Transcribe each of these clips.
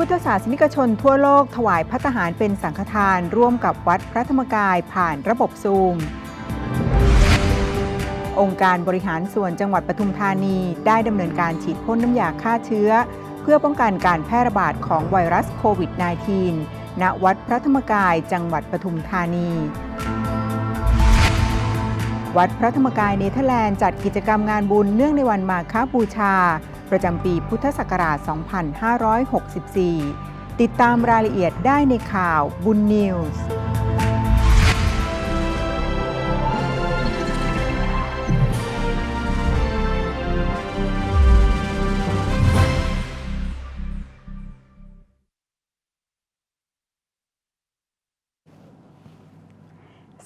พุทธศาสนิกชนทั่วโลกถวายพัตหารเป็นสังฆทานร่วมกับวัดพระธรรมกายผ่านระบบซูม องค์การบริหารส่วนจังหวัดปทุมธานีได้ดำเนินการฉีดพ่นน้ำยาฆ่าเชื้อ เพื่อป้องกันการแพร่ระบาดของไวรัสโควิด -19 ณวัดพระธรรมกายจังหวัดปทุมธานีวัดพระธรรมกายเนเธอร์แลนด์จัดกิจกรรมงานบุญเนื่องในวันมาฆบูชา ประจำปีพุทธศักราช 2564 ติดตามรายละเอียดได้ในข่าวบุญนิวส์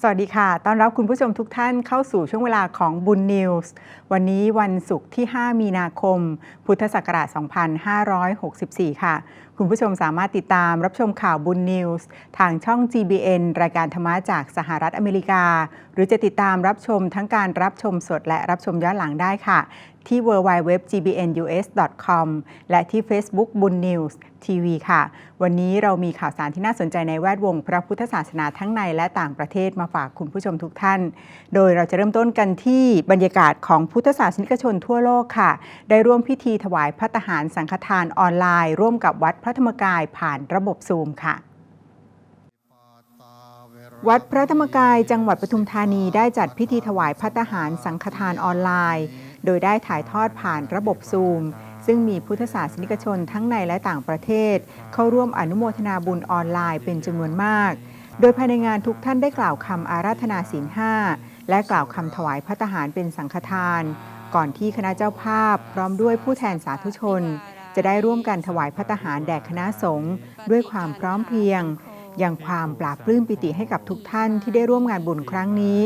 สวัสดีค่ะ ต้อนรับคุณผู้ชมทุกท่านเข้าสู่ช่วงเวลาของบุญนิวส์ วันนี้วันศุกร์ที่ 5 มีนาคม พุทธศักราช 2564 ค่ะ คุณผู้ชมสามารถติดตามรับชมข่าวบุญนิวส์ ทางช่อง GBN รายการธรรมะจากสหรัฐอเมริกา รือจะติดตามรับชมทั้งการรับชมสดและรับชมย้อนหลังได้ค่ะ ที่ www.gbnus.com และที่ Facebook บุญนิวส์ทีวีค่ะ วันนี้เรามีข่าวสารที่น่าสนใจในแวดวงพระพุทธศาสนาทั้งในและต่างประเทศมาฝากคุณผู้ชมทุกท่าน โดยเราจะเริ่มต้นกันที่บรรยากาศของพุทธศาสนิกชนทั่วโลกค่ะ ได้ร่วมพิธีถวายพัตหารสังฆทานออนไลน์ ร่วมกับวัดพระธรรมกายผ่านระบบซูมค่ะ วัดพระธรรมกายจังหวัดปทุมธานีได้จัดพิธีถวายพัตหารสังฆทานออนไลน์ โดยได้ถ่ายทอดผ่านระบบซูม ซึ่งมีพุทธศาสนิกชนทั้งในและต่างประเทศ เข้าร่วมอนุโมทนาบุญออนไลน์เป็นจำนวนมาก โดยภายในงานทุกท่านได้กล่าวคำอาราธนาศีลห้าและกล่าวคำถวายพัตหารเป็นสังฆทาน ก่อนที่คณะเจ้าภาพ พร้อมด้วยผู้แทนสาธุชน จะได้ร่วมกันถวายพัตหารแด่คณะสงฆ์ด้วยความพร้อมเพรียง ยังความปราบปลื้มปิติให้กับทุกท่านที่ได้ร่วมงานบุญครั้งนี้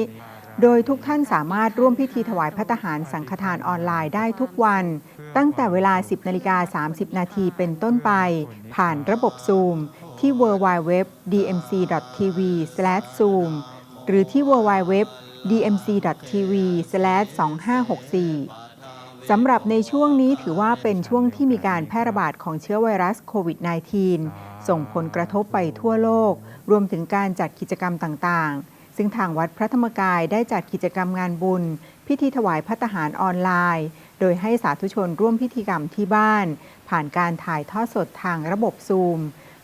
โดยทุกท่านสามารถร่วมพิธีถวายพัตหารสังฆทานออนไลน์ได้ทุกวัน ตั้งแต่เวลา 10นาฬิกา30 นาทีเป็นต้นไป ผ่านระบบซูมที่ www.dmc.tv/zoom หรือที่ www.dmc.tv/2564 สำหรับในช่วงนี้ถือว่าเป็นช่วงที่มีการแพร่ระบาดของเชื้อไวรัสโควิด -19 ส่งผลกระทบไปทั่วโลก รวมถึงการจัดกิจกรรมต่างๆ ซึ่งทางวัดพระธรรมกายได้จัดกิจกรรมงานบุญ พิธีถวายพัตหารออนไลน์ โดยให้สาธุชนร่วมพิธีกรรมที่บ้าน ผ่านการถ่ายทอดสดทางระบบซูม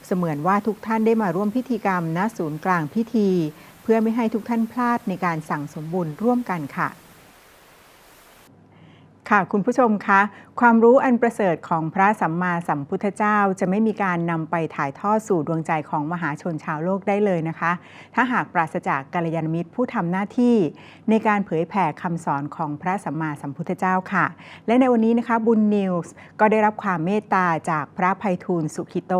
เสมือนว่าทุกท่านได้มาร่วมพิธีกรรมณศูนย์กลางพิธี เพื่อไม่ให้ทุกท่านพลาดในการสั่งสมบุญร่วมกันค่ะ ค่ะคุณผู้ชมคะความรู้อันประเสริฐของพระสัมมาสัมพุทธเจ้าจะไม่มีการนำไปถ่ายทอดสู่ดวงใจของมหาชนชาวโลกได้เลยนะคะ ถ้าหากปราศจากกัลยาณมิตรผู้ทำหน้าที่ ในการเผยแผ่คำสอนของพระสัมมาสัมพุทธเจ้าค่ะ และในวันนี้นะคะบุญนิวส์ก็ได้รับความเมตตาจากพระภัยทูลสุขิโต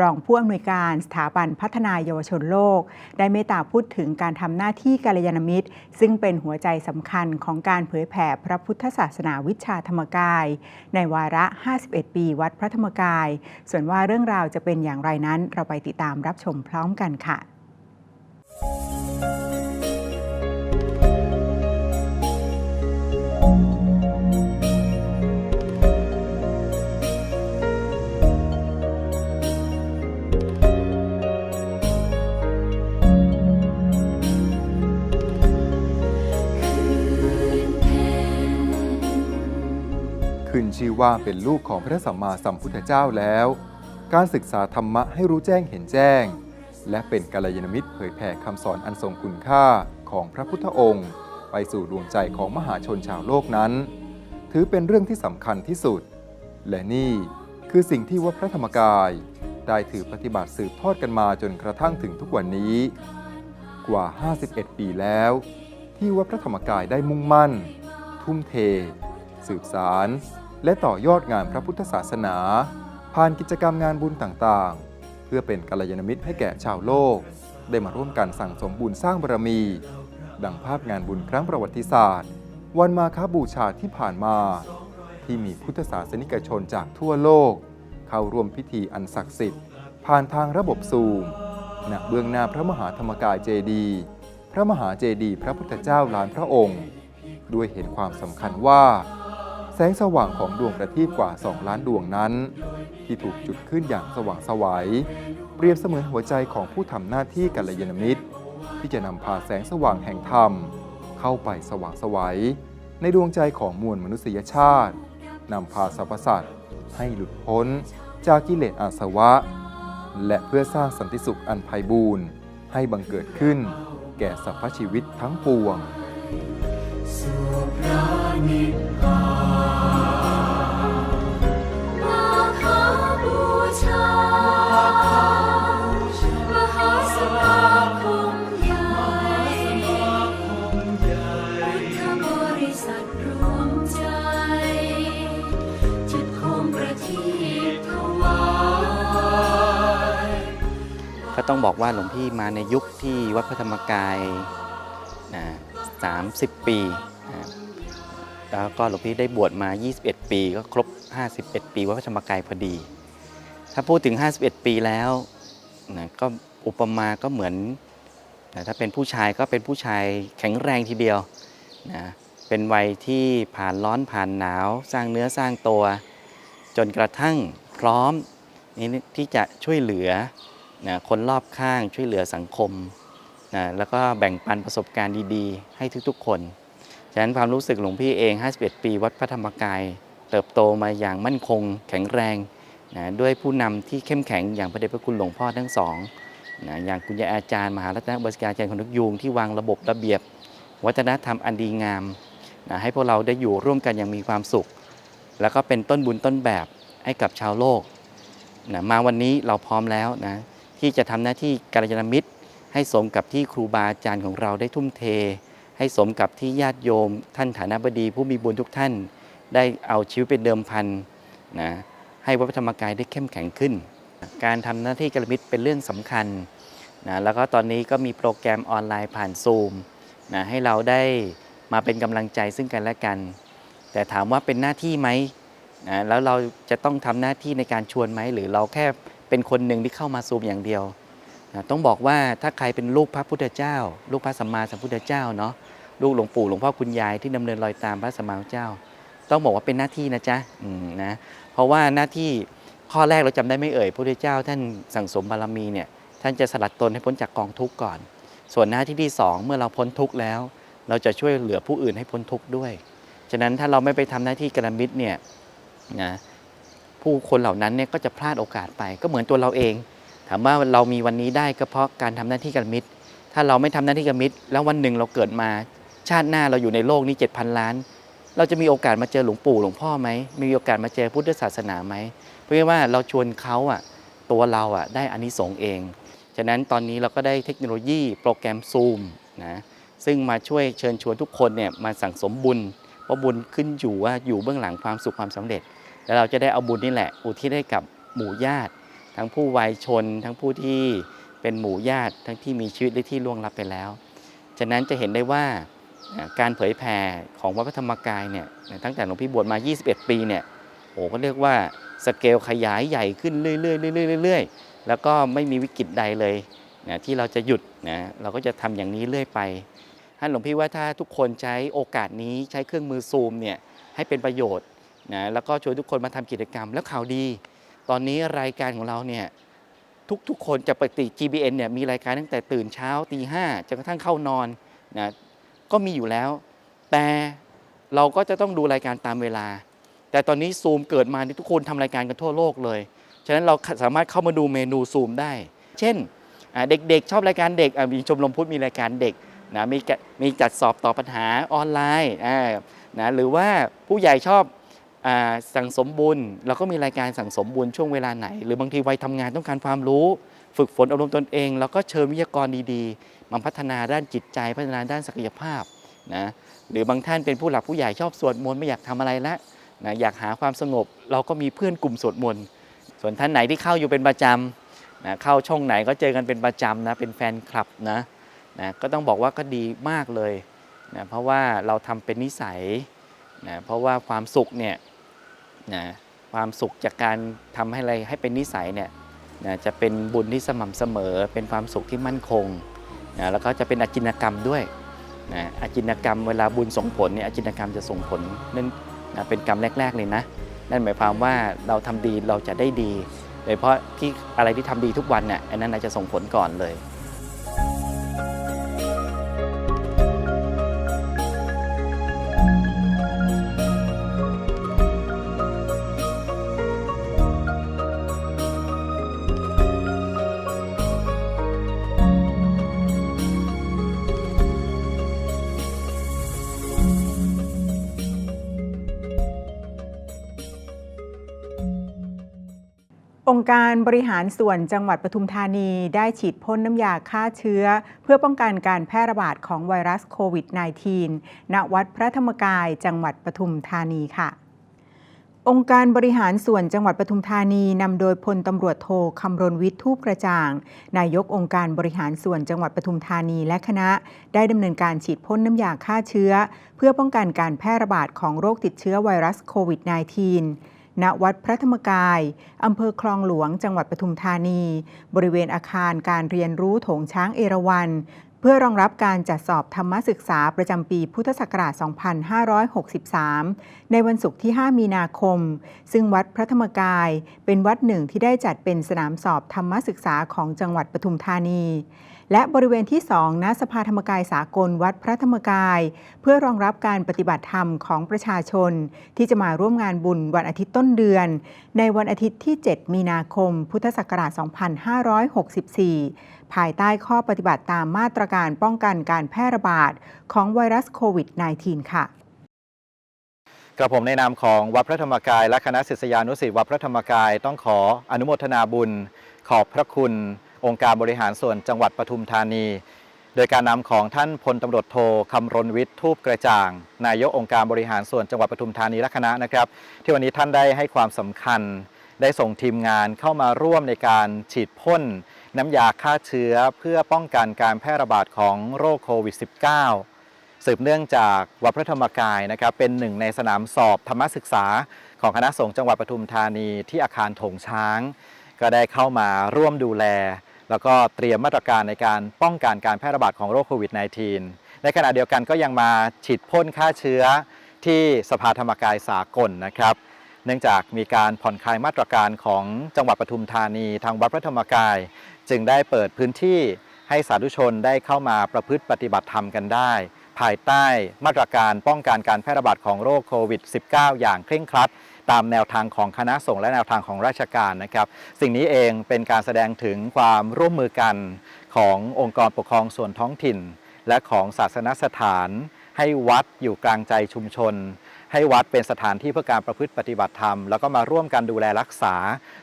รองผู้อำนวยการสถาบันพัฒนายาวชนโลก ได้เมตตาพูดถึงการทำหน้าที่กัลยาณมิตร ซึ่งเป็นหัวใจสำคัญของการเผยแผ่พระพุทธศาสนาวิชาธรรมกาย ในวาระ 51 ปีวัดพระธรรมกาย ส่วนว่าเรื่องราวจะเป็นอย่างไรนั้น เราไปติดตามรับชมพร้อมกันค่ะ ชื่อว่าเป็นลูกของพระสัมมาสัมพุทธเจ้าแล้ว การศึกษาธรรมะให้รู้แจ้งเห็นแจ้ง และเป็นกัลยาณมิตรเผยแผ่คำสอนอันทรงคุณค่าของพระพุทธองค์ ไปสู่ดวงใจของมหาชนชาวโลกนั้น ถือเป็นเรื่องที่สำคัญที่สุด และนี่คือสิ่งที่วัดพระธรรมกาย ได้ถือปฏิบัติสืบทอดกันมาจนกระทั่งถึงทุกวันนี้ กว่า 51 ปีแล้ว ที่วัดพระธรรมกายได้มุ่งมั่น ทุ่มเท สืบสาร และต่อยอดงานพระพุทธศาสนา ผ่านกิจกรรมงานบุญต่างๆ เพื่อเป็นกัลยาณมิตรให้แก่ชาวโลก ได้มาร่วมกันสั่งสมบุญสร้างบารมี ดังภาพงานบุญครั้งประวัติศาสตร์ วันมาคบูชาที่ผ่านมา ที่มีพุทธศาสนิกชนจากทั่วโลก เข้าร่วมพิธีอันศักดิ์สิทธิ์ผ่านทางระบบซูมณเบื้องหน้าพระมหาธรรมกายเจดีพระมหาเจดีพระพุทธเจ้าล้านพระองค์ ด้วยเห็นความสำคัญว่า แสงสว่างของดวงประทีปกว่า 2 ล้านดวงนั้น ที่ถูกจุดขึ้นอย่างสว่างไสวัยเปรียบเสมือนหัวใจของผู้ทำหน้าที่กัลยาณมิตร ที่จะนำพาแสงสว่างแห่งธรรม เข้าไปสว่างไสวัยในดวงใจของมวลมนุษยชาตินำพาสรรพสัตว์ให้หลุดพ้นจากกิเลสอาสวะ และเพื่อสร้างสันติสุขอันไพบูรณ์ให้บังเกิดขึ้น แก่สรรพชีวิตทั้งปวง ก็ต้องบอกว่าหลวงพี่มาในยุคที่วัดพระธรรมกายนะ30 ปี แล้วก็หลวงพี่ได้บวชมา 21 ปี ก็ครบ 51 ปีวัดพระธรรมกายพอดี ถ้าพูดถึง 51 ปีแล้วนะก็อุปมาก็เหมือนนะถ้าเป็นผู้ชายก็เป็นผู้ชายแข็งแรงทีเดียวนะเป็นวัยที่ผ่านร้อนผ่านหนาว สร้างเนื้อสร้างตัว จนกระทั่งพร้อมนี่ที่จะช่วยเหลือนะคนรอบข้างช่วยเหลือสังคมนะแล้วก็แบ่งปันประสบการณ์ดีๆ ให้ทุกๆคน ฉะนั้นความรู้สึกหลวงพี่เอง 51 ปีวัดพระธรรมกาย เติบโตมาอย่างมั่นคง แข็งแรงนะด้วยผู้นำที่เข้มแข็งอย่างพระเดชพระคุณหลวงพ่อทั้งสองนะอย่างคุณยายอาจารย์ มหารัตนบริการอาจารย์คนทุกยูงที่วางระบบระเบียบ วัฒนธรรมอันดีงามนะให้พวกเราได้อยู่ร่วมกันอย่างมีความสุข แล้วก็เป็นต้นบุญต้นแบบให้กับชาวโลกนะมาวันนี้เราพร้อมแล้วนะที่จะทำหน้าที่กัลยาณมิตร ให้สมกับที่ครูบาอาจารย์ของเราได้ทุ่มเท ให้สมกับที่ญาติโยม ท่านฐานะบดีผู้มีบุญทุกท่าน ได้เอาชีวิตเป็นเดิมพันนะให้วัดพระธรรมกายได้เข้มแข็งขึ้น การทำหน้าที่กัลยาณมิตรเป็นเรื่องสำคัญนะแล้วก็ตอนนี้ก็มีโปรแกรมออนไลน์ผ่านซูมนะให้เราได้มาเป็นกำลังใจซึ่งกันและกัน แต่ถามว่าเป็นหน้าที่ไหมนะแล้วเราจะต้องทำหน้าที่ในการชวนไหมหรือเราแค่เป็นคนหนึ่งที่เข้ามาซูมอย่างเดียวนะต้องบอกว่าถ้าใครเป็นลูกพระพุทธเจ้า ลูกพระสัมมาสัมพุทธเจ้าเนาะ ลูกหลวงปู่หลวงพ่อคุณยายที่ดำเนินรอยตามพระสมมาเจ้า ต้องบอกว่าเป็นหน้าที่นะจ๊ะนะเพราะว่าหน้าที่ข้อแรกเราจำได้ไม่เอ่ยพระพุทธเจ้า ท่านสั่งสมบารมีเนี่ยท่านจะสลัดตนให้พ้นจากกองทุกข์ก่อน ส่วนหน้าที่ที่สองเมื่อเราพ้นทุกข์แล้ว เราจะช่วยเหลือผู้อื่นให้พ้นทุกข์ด้วย ฉะนั้นถ้าเราไม่ไปทำหน้าที่กระมิตรเนี่ยนะผู้คนเหล่านั้นเนี่ยก็จะพลาดโอกาสไปก็เหมือนตัวเราเอง ถามว่าเรามีวันนี้ได้ก็เพราะการทำหน้าที่กระมิตรถ้าเราไม่ทำหน้าที่กระมิตรแล้ววันหนึ่งเราเกิดมา ชาติหน้าเราอยู่ในโลกนี้7,000ล้าน เราจะมีโอกาสมาเจอหลวงปู่หลวงพ่อไหมมีโอกาสมาเจอพุทธศาสนาไหมเพราะว่าเราชวนเขาอะตัวเราอะได้อานิสงส์เอง ฉะนั้นตอนนี้เราก็ได้เทคโนโลยีโปรแกรมซูมนะซึ่งมาช่วยเชิญชวนทุกคนเนี่ยมาสั่งสมบุญเพราะบุญขึ้นอยู่ว่าอยู่เบื้องหลังความสุขความสำเร็จ แล้วเราจะได้เอาบุญนี่แหละ อุทิศให้กับหมู่ญาติ ทั้งผู้วัยชน ทั้งผู้ที่เป็นหมู่ญาติ ทั้งที่มีชีวิตและที่ล่วงลับไปแล้ว ฉะนั้นจะเห็นได้ว่า การเผยแผ่ของวัดพระธรรมกายเนี่ยตั้งแต่หลวงพี่บวชมา 21 ปีเนี่ยโอ้ก็เรียกว่าสเกลขยายใหญ่ขึ้นเรื่อยๆเรื่อยๆเรื่อยๆแล้วก็ไม่มีวิกฤตใดเลยนะที่เราจะหยุดนะเราก็จะทำอย่างนี้เรื่อยไปท่านหลวงพี่ว่าถ้าทุกคนใช้โอกาสนี้ใช้เครื่องมือซูมเนี่ยให้เป็นประโยชน์นะแล้วก็ชวนทุกคนมาทำกิจกรรมแล้วข่าวดี ตอนนี้รายการของเราเนี่ยทุกๆ คนจะปกติ GBN เนี่ยมีรายการตั้งแต่ตื่นเช้าตีห้าจนกระทั่งเข้านอนนะ ก็มีอยู่แล้ว แต่เราก็จะต้องดูรายการตามเวลา แต่ตอนนี้ซูมเกิดมาที่ทุกคนทำรายการกันทั่วโลกเลย ฉะนั้นเราสามารถเข้ามาดูเมนูซูมได้ เช่นเด็กๆ ชอบรายการเด็กมีชมรมพุทธมีรายการเด็กนะมีมีจัดสอบตอบปัญหาออนไลน์นะหรือว่าผู้ใหญ่ชอบอสั่งสมบุญเราก็มีรายการสั่งสมบุญช่วงเวลาไหน หรือบางทีวัยทำงานต้องการความรู้ ฝึกฝนอบรมตนเองเราก็เชิญวิทยากรดีๆมาพัฒนาด้านจิตใจ พัฒนาด้านศักยภาพนะหรือบางท่านเป็นผู้หลักผู้ใหญ่ชอบสวดมนต์ไม่อยากทำอะไรละนะอยากหาความสงบ เราก็มีเพื่อนกลุ่มสวดมนต์ส่วนท่านไหนที่เข้าอยู่เป็นประจำนะเข้าช่องไหนก็เจอกันเป็นประจำนะเป็นแฟนคลับนะนะก็ต้องบอกว่าก็ดีมากเลยนะเพราะว่าเราทำเป็นนิสัยนะเพราะว่าความสุขเนี่ยนะความสุขจากการทำให้อะไรให้เป็นนิสัยเนี่ย นะจะเป็นบุญที่สม่ำเสมอ เป็นความสุขที่มั่นคงนะแล้วก็จะเป็นอจินกรรมด้วยนะอจินกรรมเวลาบุญส่งผลเนี่ยอจินกรรมจะส่งผลนั่นนะเป็นกรรมแรก ๆ เลยนะ นั่นหมายความว่าเราทำดีเราจะได้ดี โดยเฉพาะที่อะไรที่ทำดีทุกวันเนี่ยอันนั้นจะส่งผลก่อนเลย ค์การบริหารส่วนจังหวัดปทุมธานีได้ฉีดพ่นน้ำยาฆ่าเชื้อ เพื่อป้องกันการแพร่ระบาดของไวรัสโควิด -19 ณวัดพระธรรมกายจังหวัดปทุมธานีค่ะองค์การบริหารส่วนจังหวัดปทุมธานีนำโดยพลตำรวจโทคำรณวิทย์ทูปกระจ่าง นายกองค์การบริหารส่วนจังหวัดปทุมธานีและคณะ ได้ดำเนินการฉีดพ่นน้ำยาฆ่าเชื้อ เพื่อป้องกันการแพร่ระบาดของโรคติดเชื้อไวรัสโควิด -19 ณวัดพระธรรมกาย อำเภอคลองหลวง จังหวัดปทุมธานี บริเวณอาคารการเรียนรู้โถงช้างเอราวัณเพื่อรองรับการจัดสอบธรรมศึกษาประจำปีพุทธศักราช 2563 ในวันศุกร์ที่ 5 มีนาคม ซึ่งวัดพระธรรมกาย เป็นวัดหนึ่งที่ได้จัดเป็นสนามสอบธรรมศึกษาของจังหวัดปทุมธานี และบริเวณที่ 2ณสภาธรรมกายสากลวัดพระธรรมกาย เพื่อรองรับการปฏิบัติธรรมของประชาชน ที่จะมาร่วมงานบุญวันอาทิตย์ต้นเดือน ในวันอาทิตย์ที่ 7 มีนาคม พุทธศักราช 2564 ภายใต้ข้อปฏิบัติตามมาตรการป้องกันการแพร่ระบาดของไวรัสโควิด -19 ค่ะกระผมในนามของวัดพระธรรมกาย และคณะศิษยานุศิษย์วัดพระธรรมกายต้องขออนุโมทนาบุญ ขอบพระคุณ องค์การบริหารส่วนจังหวัดปทุมธานี โดยการนำของท่านพลตำรวจโทคำรณวิทย์ทูปกระจ่าง นายกองค์การบริหารส่วนจังหวัดปทุมธานีและคณะนะครับ ที่วันนี้ท่านได้ให้ความสำคัญ ได้ส่งทีมงานเข้ามาร่วมในการฉีดพ่นน้ำยาฆ่าเชื้อเพื่อป้องกันการแพร่ระบาดของโรคโควิด -19 สืบเนื่องจากวัดพระธรรมกายนะครับเป็นหนึ่งในสนามสอบธรรมศึกษา ของคณะสงฆ์จังหวัดปทุมธานีที่อาคารโถงช้าง ก็ได้เข้ามาร่วมดูแล แล้วก็เตรียมมาตรการในการป้องกันการแพร่ระบาดของโรคโควิด -19 ในขณะเดียวกันก็ยังมาฉีดพ่นฆ่าเชื้อที่สภาธรรมกายสากลนะครับ เนื่องจากมีการผ่อนคลายมาตรการของจังหวัดปทุมธานีทางวัดพระธรรมกาย จึงได้เปิดพื้นที่ให้สาธุชนได้เข้ามาประพฤติปฏิบัติธรรมกันได้ ภายใต้มาตรการป้องกันการแพร่ระบาดของโรคโควิด -19 อย่างเคร่งครัด ตามแนวทางของคณะสงฆ์และแนวทางของราชการนะครับ สิ่งนี้เองเป็นการแสดงถึงความร่วมมือกันขององค์กรปกครองส่วนท้องถิ่น และของศาสนสถาน ให้วัดอยู่กลางใจชุมชน ให้วัดเป็นสถานที่เพื่อการประพฤติปฏิบัติธรรม แล้วก็มาร่วมกันดูแลรักษา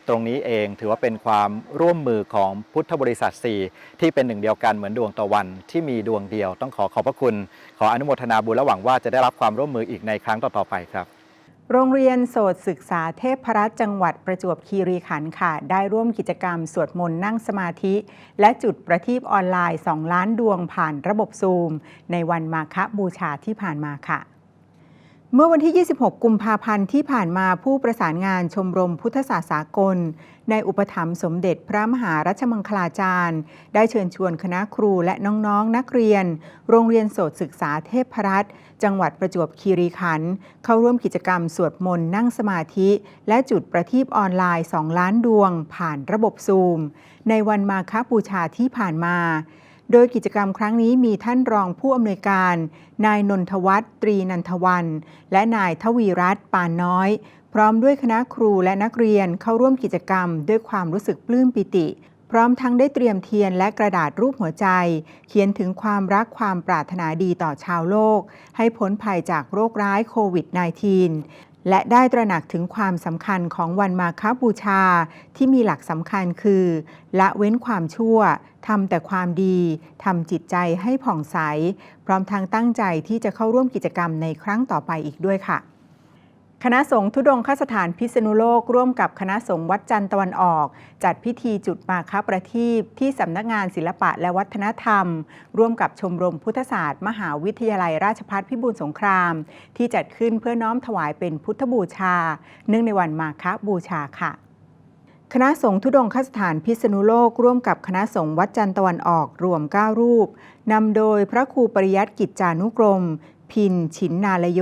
ตรงนี้เองถือว่าเป็นความร่วมมือของพุทธบริษัท 4 ที่เป็นหนึ่งเดียวกันเหมือนดวงตะวัน ที่มีดวงเดียว ต้องขอขอบพระคุณ ขออนุโมทนาบุญและหวังว่าจะได้รับความร่วมมืออีกในครั้งต่อๆไปครับ โรงเรียนโสตศึกษาเทพรัตน์จังหวัดประจวบคีรีขันธ์ค่ะ ได้ร่วมกิจกรรมสวดมนต์นั่งสมาธิ และจุดประทีปออนไลน์ 2 ล้านดวงผ่านระบบซูม ในวันมาฆบูชาที่ผ่านมาค่ะ เมื่อวันที่ 26 กุมภาพันธ์ที่ผ่านมาผู้ประสานงานชมรมพุทธศาสากล ในอุปถัมภ์สมเด็จพระมหารัชมังคลาจารย์ ได้เชิญชวนคณะครูและน้องๆนนักเรียน โรงเรียนโสตศึกษาเทพรัตน์จังหวัดประจวบคีรีขันธ์เข้าร่วมกิจกรรมสวดมนต์นั่งสมาธิ และจุดประทีปออนไลน์ 2 ล้านดวง ผ่านระบบซูม ในวันมาฆบูชาที่ผ่านมา โดยกิจกรรมครั้งนี้มีท่านรองผู้อำนวยการ นายนนทวัฒน์ตรีนันทวัน และนายทวีรัตน์ปานน้อย พร้อมด้วยคณะครูและนักเรียนเข้าร่วมกิจกรรม ด้วยความรู้สึกปลื้มปิติ พร้อมทั้งได้เตรียมเทียนและกระดาษรูปหัวใจ เขียนถึงความรักความปรารถนาดีต่อชาวโลก ให้พ้นภัยจากโรคร้ายโควิด -19 และได้ตระหนักถึงความสำคัญของวันมาคบูชา ที่มีหลักสำคัญคือ ละเว้นความชั่วทำแต่ความดีทำจิตใจให้ผ่องใส พร้อมทางตั้งใจที่จะเข้าร่วมกิจกรรมในครั้งต่อไปอีกด้วยค่ะ คณะสงฆ์ทุดงคสถานพิษณุโลก ร่วมกับคณะสงฆ์วัดจันทร์ตะวันออก จัดพิธีจุดมาคประทีปที่สำนักงานศิลปะและวัฒนธรรม ร่วมกับชมรมพุทธศาสตร์ มหาวิทยาลัยราชภัฏพิบูลสงคราม ที่จัดขึ้นเพื่อน้อมถวายเป็นพุทธบูชา เนื่องในวันมาคบูชาค่ะคณะสงฆ์ทุดงคสถานพิษณุโลก ร่วมกับคณะสงฆ์วัดจันทร์ตะวันออกรวม 9 รูป นำโดยพระครูปริยัติกิจจานุกรม พินฉินนาลโย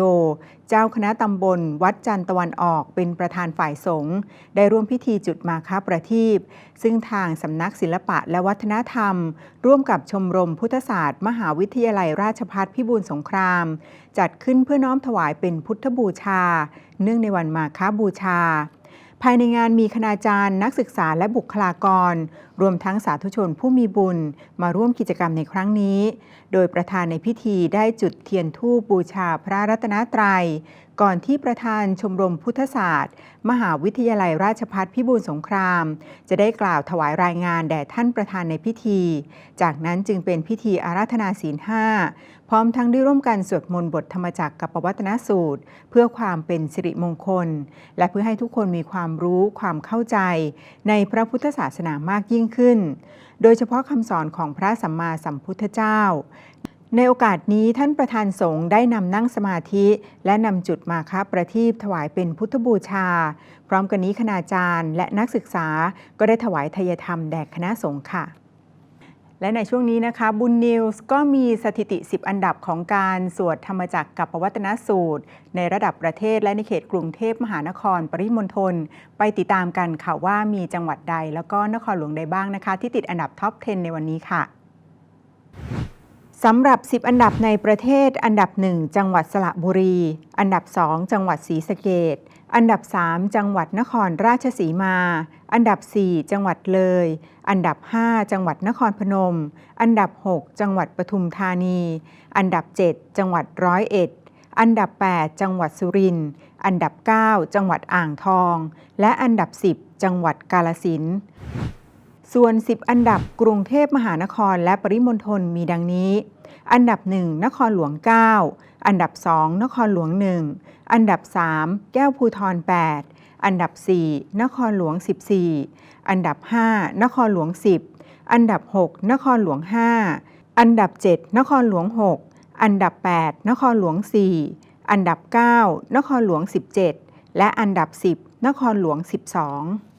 เจ้าคณะตำบล วัดจันตะวันออกเป็นประธานฝ่ายสงฆ์ได้ร่วมพิธีจุดมาคาประทีปซึ่งทางสำนักศิลปะและวัฒนธรรม ร่วมกับชมรมพุทธศาสตร์ มหาวิทยาลัยราชภัฏพิบูลสงคราม จัดขึ้นเพื่อน้อมถวายเป็นพุทธบูชา เนื่องในวันมาคาบูชา ภายในงานมีคณาจารย์ นักศึกษาและบุคลากร รวมทั้งสาธุชนผู้มีบุญมาร่วมกิจกรรมในครั้งนี้ โดยประธานในพิธีได้จุดเทียนธูปบูชาพระรัตนตรัย ก่อนที่ประธานชมรมพุทธศาสตร์ มหาวิทยาลัยราชภัฏพิบูลสงคราม จะได้กล่าวถวายรายงานแด่ท่านประธานในพิธี จากนั้นจึงเป็นพิธีอาราธนาศีลห้า พร้อมทั้งได้ร่วมกันสวดมนต์บทธรรมจักรกับปวัตนสูตร เพื่อความเป็นสิริมงคล และเพื่อให้ทุกคนมีความรู้ความเข้าใจ ในพระพุทธศาสนามากยิ่งขึ้น โดยเฉพาะคำสอนของพระสัมมาสัมพุทธเจ้าในโอกาสนี้ท่านประธานสงฆ์ได้นำนั่งสมาธิ และนำจุดมาคับประทีปถวายเป็นพุทธบูชา พร้อมกันนี้คณาจารย์และนักศึกษาก็ได้ถวายทายธรรมแด่คณะสงฆ์ค่ะ และในช่วงนี้นะคะบุญนิวส์ก็มีสถิติ 10 อันดับของการสวดธรรมจักรกับปวัตนสูตร ในระดับประเทศและในเขตกรุงเทพมหานคร ปริมณฑลไปติดตามกันค่ะว่ามีจังหวัดใด แล้วก็นครหลวงใดบ้างนะคะ ที่ติดอันดับท็อป 10 ในวันนี้ค่ะสำหรับ 10 อันดับในประเทศ อันดับ 1 จังหวัดสระบุรี อันดับ 2 จังหวัดศรีสะเกด อันดับ 3 จังหวัดนครราชสีมา อันดับ 4 จังหวัดเลย อันดับ 5 จังหวัดนครพนม อันดับ 6 จังหวัดปทุมธานี อันดับ 7 จังหวัดร้อยเอ็ด อันดับ 8 จังหวัดสุรินทร์ อันดับ 9 จังหวัดอ่างทอง และอันดับ 10 จังหวัดกาลสินส่วน 10 อันดับกรุงเทพมหานครและปริมณฑลมีดังนี้ อันดับ 1 นครหลวง 9 อันดับ 2 นครหลวง 1 อันดับ 3 แก้วภูทร 8 อันดับ 4 นครหลวง 14 อันดับ 5 นครหลวง 10 อันดับ 6 นครหลวง 5 อันดับ 7 นครหลวง 6 อันดับ 8 นครหลวง 4 อันดับ 9 นครหลวง 17 และอันดับ 10 นครหลวง 12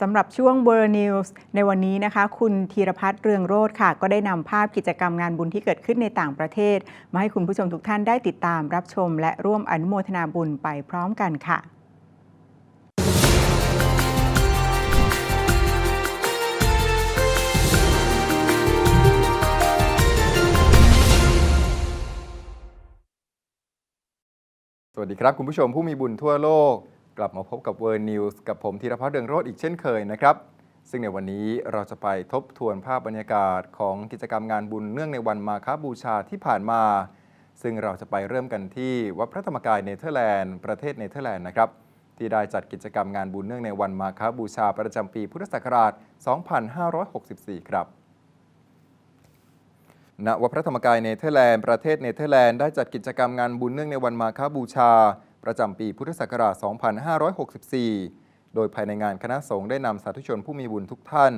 สำหรับช่วง w o r l d News ในวันนี้นะคะ คุณธีรพัฒน์เรืองโรธค่ะ ก็ได้นำภาพกิจกรรมงานบุญที่เกิดขึ้นในต่างประเทศ มาให้คุณผู้ชมทุกท่านได้ติดตามรับชม และร่วมอนุโมทนาบุญไปพร้อมกันค่ะสวัสดีครับ คุณผู้ชมผู้มีบุญทั่วโลก กลับมาพบกับ World News กับผมธีรพัฒน์เรืองโรธอีกเช่นเคยนะครับ ซึ่งในวันนี้เราจะไปทบทวนภาพบรรยากาศของกิจกรรมงานบุญเนื่องในวันมาคบูชาที่ผ่านมา ซึ่งเราจะไปเริ่มกันที่วัดพระธรรมกายเนเธอร์แลนด์ประเทศเนเธอร์แลนด์นะครับที่ได้จัดกิจกรรมงานบุญเนื่องในวันมาคบูชาประจำปีพุทธศักราช 2564 ครับณวัดพระธรรมกายเนเธอร์แลนด์ประเทศเนเธอร์แลนด์ได้จัดกิจกรรมงานบุญเนื่องในวันมาฆบูชา ประจำปีพุทธศักราช 2564 โดยภายในงานคณะสงฆ์ได้นำสาธุชนผู้มีบุญทุกท่าน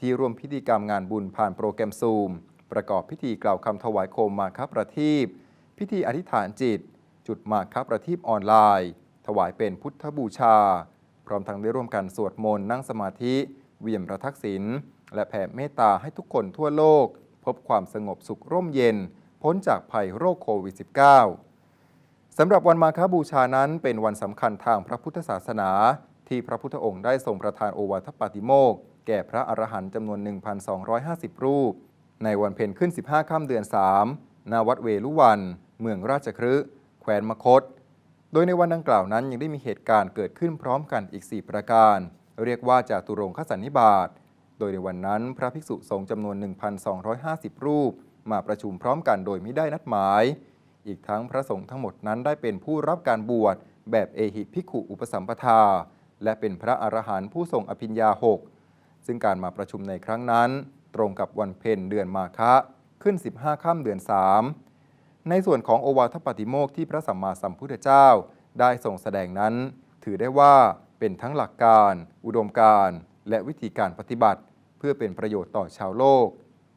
ที่ร่วมพิธีกรรมงานบุญผ่านโปรแกรมซูม ประกอบพิธีกล่าวคำถวายโคมมาคประทีปพิธีอธิษฐานจิต จุดมาคประทีปออนไลน์ ถวายเป็นพุทธบูชา พร้อมทั้งได้ร่วมกันสวดมนต์นั่งสมาธิเวียมประทักษิณและแผ่เมตตาให้ทุกคนทั่วโลก พบความสงบสุขร่มเย็น พ้นจากภัยโรคโควิด -19 สำหรับวันมาฆบูชานั้นเป็นวันสำคัญทางพระพุทธศาสนา ที่พระพุทธองค์ได้ทรงประทานโอวาทปาติโมกแก่พระอรหันต์จำนวน 1,250 รูป ในวันเพ็ญขึ้น 15 ค่ำเดือน 3 ณ วัดเวลุวัน เมืองราชคฤห์แคว้นมคต โดยในวันดังกล่าวนั้นยังได้มีเหตุการณ์เกิดขึ้นพร้อมกันอีก 4 ประการ เรียกว่าจาตุรงคสันนิบาต โดยในวันนั้นพระภิกษุสงฆ์จำนวน 1,250 รูป มาประชุมพร้อมกันโดยไม่ได้นัดหมาย อีกทั้งพระสงฆ์ทั้งหมดนั้นได้เป็นผู้รับการบวชแบบเอหิภิกขุอุปสัมปทา และเป็นพระอรหันต์ผู้ทรงอภิญญาหกซึ่งการมาประชุมในครั้งนั้น ตรงกับวันเพ็ญเดือนมาฆะขึ้น 15ค่ำเดือน 3 ในส่วนของโอวาทปาติโมกที่พระสัมมาสัมพุทธเจ้าได้ทรงแสดงนั้น ถือได้ว่าเป็นทั้งหลักการ อุดมการ และวิธีการปฏิบัติ เพื่อเป็นประโยชน์ต่อชาวโลก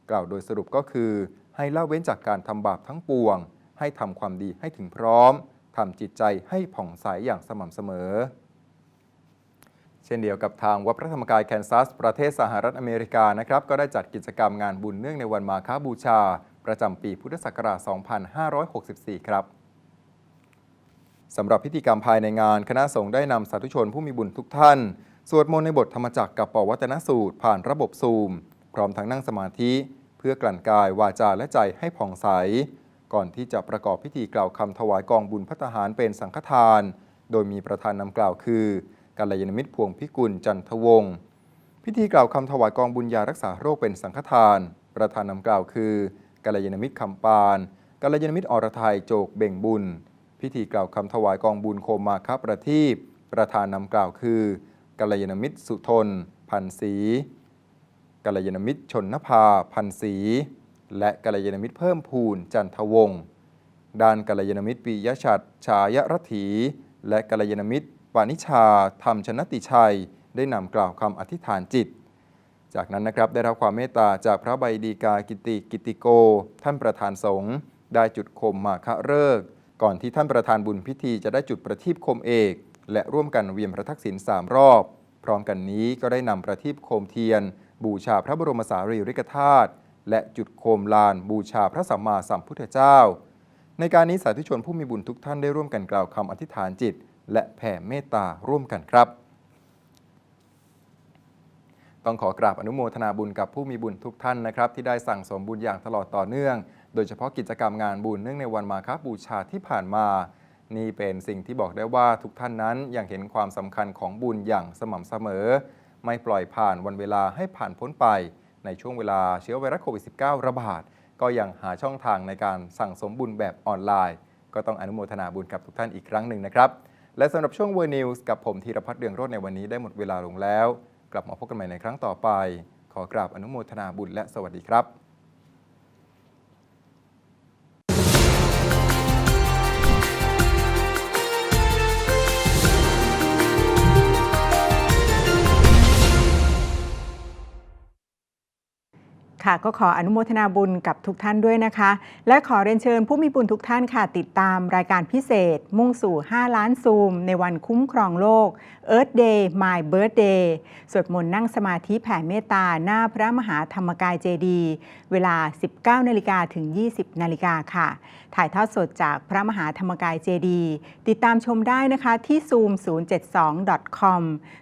กล่าวโดยสรุปก็คือ ให้ละเว้นจากการทำบาปทั้งปวง ให้ทำความดีให้ถึงพร้อมทำจิตใจให้ผ่องใสอย่างสม่ำเสมอ เช่นเดียวกับทางวัดพระธรรมกายแคนซัส ประเทศสหรัฐอเมริกานะครับ ก็ได้จัดกิจกรรมงานบุญเนื่องในวันมาฆบูชา ประจำปีพุทธศักราช 2564 ครับสำหรับพิธีกรรมภายในงาน คณะสงฆ์ได้นำสาธุชนผู้มีบุญทุกท่าน สวดมนต์ในบทธรรมจักรกับปวัตนสูตร ผ่านระบบซูม พร้อมทั้งนั่งสมาธิ เพื่อกลั่นกายวาจาและใจให้ผ่องใส ก่อนที่จะประกอบพิธีกล่าวคำถวายกองบุญพัฒหารเป็นสังฆทาน โดยมีประธานนำกล่าวคือกัลยาณมิตรพวงพิกุลจันทวงศ์พิธีกล่าวคำถวายกองบุญยารักษาโรคเป็นสังฆทาน ประธานนำกล่าวคือกัลยาณมิตรคำปานกัลยาณมิตรอรไทยโจกเบ่งบุญ พิธีกล่าวคำถวายกองบุญโคมมาคประทีปประธานนำกล่าวคือกัลยาณมิตรสุทน พันศรีกัลยาณมิตรชนนภา พันศรี และกัลยาณมิตรเพิ่มพูนจันทวงศ์ด้านกัลยาณมิตรปิยชัดชายรัถี และกัลยาณมิตรวานิชาธรรมชนติชัย ได้นำกล่าวคำอธิษฐานจิต จากนั้นนะครับได้รับความเมตตาจากพระใบดีกากิติกิติโก ท่านประธานสงฆ์ได้จุดคมมาคะเริกก่อนที่ท่านประธานบุญพิธีจะได้จุดประทีปคมเอก และร่วมกันเวียนพระทักษิณสามรอบ พร้อมกันนี้ก็ได้นำประทีปโคมเทียน บูชาพระบรมสารีริกธาตุ และจุดโคมลานบูชาพระสัมมาสัมพุทธเจ้า ในการนี้สาธุชนผู้มีบุญทุกท่านได้ร่วมกันกล่าวคำอธิษฐานจิต และแผ่เมตตาร่วมกันครับ ต้องขอกราบอนุโมทนาบุญกับผู้มีบุญทุกท่านนะครับที่ได้สั่งสมบุญอย่างตลอดต่อเนื่อง โดยเฉพาะกิจกรรมงานบุญเนื่องในวันมาฆบูชาที่ผ่านมา นี่เป็นสิ่งที่บอกได้ว่าทุกท่านนั้นยังเห็นความสำคัญของบุญอย่างสม่ำเสมอ ไม่ปล่อยผ่านวันเวลาให้ผ่านพ้นไป ในช่วงเวลาเชื้อไวรัสโควิด -19 ระบาด ก็ยังหาช่องทางในการสั่งสมบุญแบบออนไลน์ ก็ต้องอนุโมทนาบุญกับทุกท่านอีกครั้งหนึ่งนะครับ และสำหรับช่วงเวอร์นิวส์กับผมธีรพัฒน์เดืองโรจน์ในวันนี้ได้หมดเวลาลงแล้ว กลับมาพบกันใหม่ในครั้งต่อไป ขอกราบอนุโมทนาบุญและสวัสดีครับ ค่ะ ก็ขออนุโมทนาบุญกับทุกท่านด้วยนะคะ และขอเรียนเชิญผู้มีบุญทุกท่านค่ะ ติดตามรายการพิเศษ มุ่งสู่ 5 ล้านซูม ในวันคุ้มครองโลก Earth Day My Birthday สวดมนต์นั่งสมาธิแผ่เมตตา หน้าพระมหาธรรมกายเจดี เวลา 19นาฬิกาถึง 20นาฬิกาค่ะ ถ่ายทอดสดจากพระมหาธรรมกายเจดี ติดตามชมได้นะคะที่ zoom072.com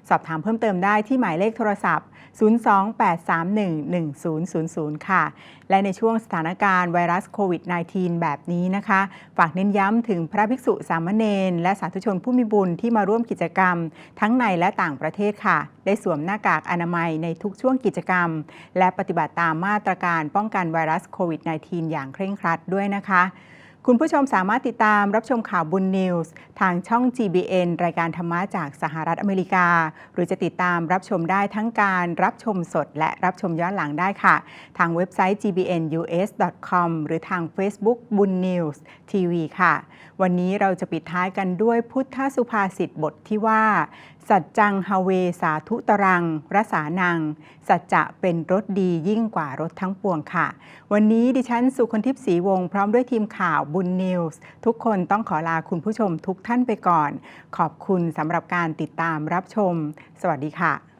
สอบถามเพิ่มเติมได้ที่หมายเลขโทรศัพท์ 028311000 ค่ะ และในช่วงสถานการณ์ไวรัสโควิด -19 แบบนี้นะคะ ฝากเน้นย้ำถึงพระภิกษุสามเณรและสาธุชนผู้มีบุญที่มาร่วมกิจกรรม ทั้งในและต่างประเทศค่ะ ได้สวมหน้ากากอนามัยในทุกช่วงกิจกรรม และปฏิบัติตามมาตรการป้องกันไวรัสโควิด -19 อย่างเคร่งครัดด้วยนะคะ คุณผู้ชมสามารถติดตามรับชมข่าวบุญนิวส์ทางช่อง GBN รายการธรรมะจากสหรัฐอเมริกา หรือจะติดตามรับชมได้ทั้งการรับชมสด และรับชมย้อนหลังได้ค่ะ ทางเว็บไซต์ gbnus.com หรือทาง Facebook บุญนิวส์ทีวีค่ะวันนี้เราจะปิดท้ายกันด้วยพุทธสุภาษิตบทที่ว่า สัจจังฮาเวสาธุตรังรสานัง สัจจะเป็นรถดียิ่งกว่ารถทั้งปวงค่ะ วันนี้ดิฉันสุคนทิพย์ศรีวงพร้อมด้วยทีมข่าวบุญนิวส์ทุกคนต้องขอลาคุณผู้ชมทุกท่านไปก่อน ขอบคุณสำหรับการติดตามรับชม สวัสดีค่ะ